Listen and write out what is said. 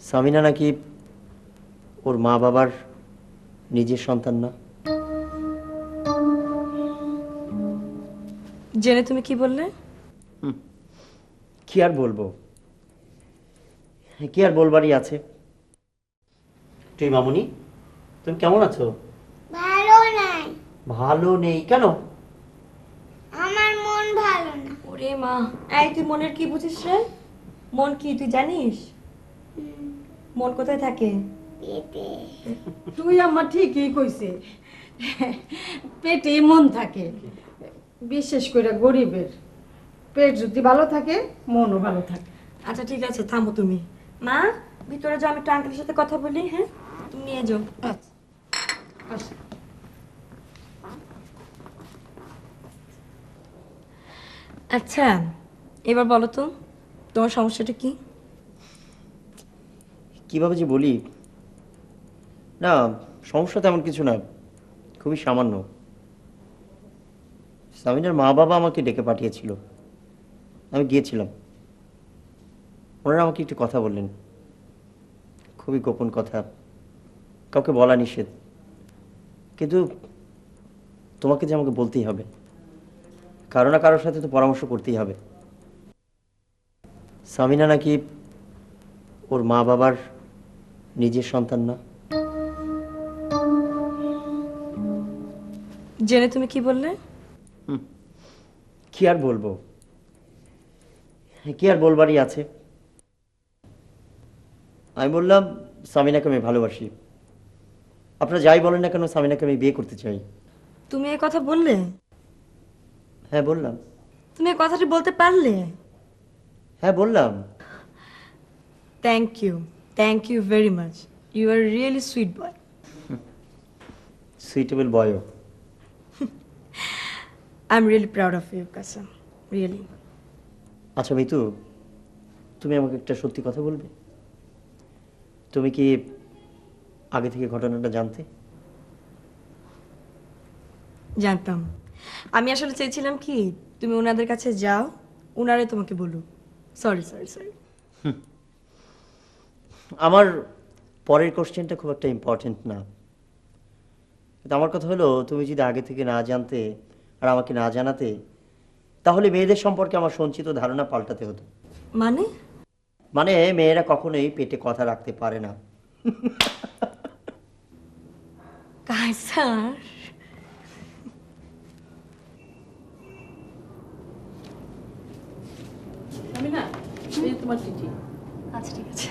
সামিনা নাকি ওর মা বাবার নিজের সন্তান না? জেনে তুমি কি বললে? কি আর বলব? কি আর বলবারই আছে? তুই মামুনি তুমি কেমন আছো? ভালো নাই। ভালো নেই। কেন? আমার মন ভালো না। ওরে মা এই তুই মনের কি বুঝিস রে? মন কি তুই জানিস? মন কোথায় থাকে? তুই আমার ঠিকই কইছে। পেটে মন থাকে বিশেষ করে গরিবের। পেট যদি ভালো থাকে মনও ভালো থাকে। আচ্ছা ঠিক আছে থামো তুমি। মা ভিতরে যাও আমি একটু আঙ্কেলের সাথে কথা বলি হ্যাঁ? তুমি নিয়ে যাও। আচ্ছা। আচ্ছা আচ্ছা এবার বলো তো তোমার সমস্যাটা কি? কীভাবে যে বলি, না, সমস্যা তেমন কিছু না, খুবই সামান্য। সামিনার মা বাবা আমাকে ডেকে পাঠিয়েছিল। আমি গিয়েছিলাম। ওনারা আমাকে একটু কথা বললেন। খুবই গোপন কথা। কাউকে বলা নিষেধ। কিন্তু তোমাকে যে আমাকে বলতেই হবে, কারও না কারোর সাথে তো পরামর্শ করতেই হবে। সামিনা নাকি ওর মা বাবার নিজের সন্তান না। জেনে তুমি কি বললে? কি আর বলব? কি আর বলবারই আছে। আমি বললাম সামিনাকে আমি ভালোবাসি। আপনারা যাই বলেন না কেন সামিনাকে আমি বিয়ে করতে চাই। তুমি এই কথা বললে? হ্যাঁ বললাম। তুমি এই কথাটি বলতে পারলে? হ্যাঁ বললাম। Thank you thank you very much you are really sweet boy suitable বয়ও I am really proud of you Kasom really আচ্ছা মিতু তুমি আমাকে একটা সত্যি কথা বলবে? তুমি কি আগে থেকে ঘটনাটা জানতে? জানতাম। আমি আসলে চেয়েছিলাম কি তুমি ওনাদের কাছে যাও ওনারাই তোমাকে বলুক। সরি সরি সরি আমার পরের কোশ্চেনটা খুব একটা ইম্পর্টেন্ট না। আমার কথা হলো তুমি যদি আগে থেকে না জানতে আর আমাকে না জানাতে তাহলে মেয়েদের সম্পর্কে আমার সঞ্চিত ধারণা পাল্টাতে হতো। মানে? মানে মেয়েরা কখনোই পেটে কথা রাখতে পারে না। আমি না তোমার চিঠি। আচ্ছা ঠিক আছে।